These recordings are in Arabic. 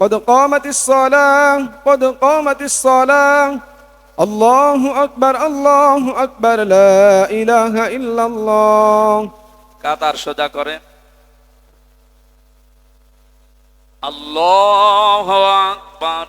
قد قامت الصلاة قد قامت الصلاة الله أكبر الله أكبر لا إله إلا الله কাতার সোজা করে আল্লাহ আকবার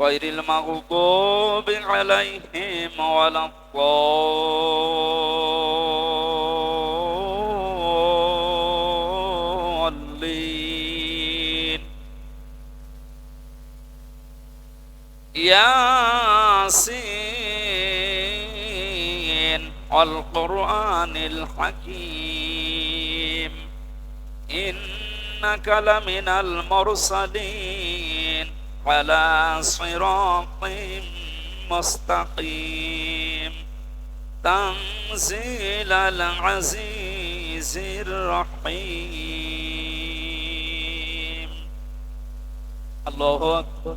غير المغضوب عليهم ولا الضالين. ياسين والقرآن الحكيم. إنك لمن المرسلين. على صراط مستقيم. تنزيل العزيز الرحيم. الله أكبر.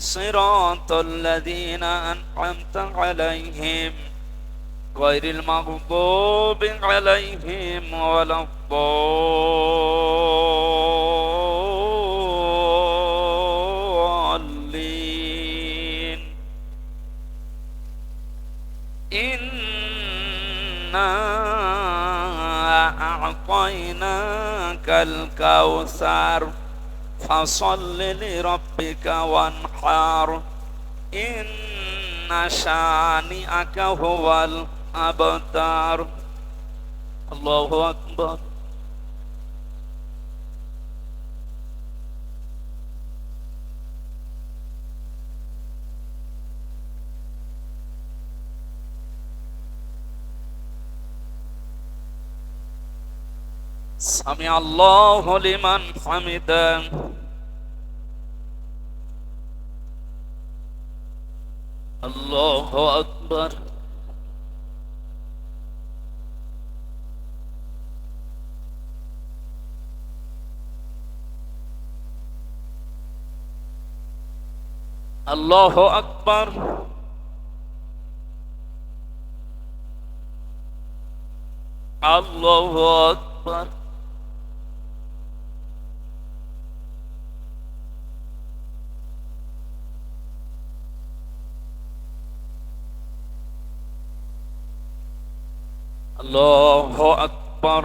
صراط الذين أنعمت عليهم غير المغضوب عليهم ولا الضالين. إنا أعطيناك الكوثر. فصل لربك وانحر إن شانئك هو الأبتر. الله أكبر. سمع الله لمن حمده. الله أكبر. الله أكبر. الله أكبر. اللہ اکبر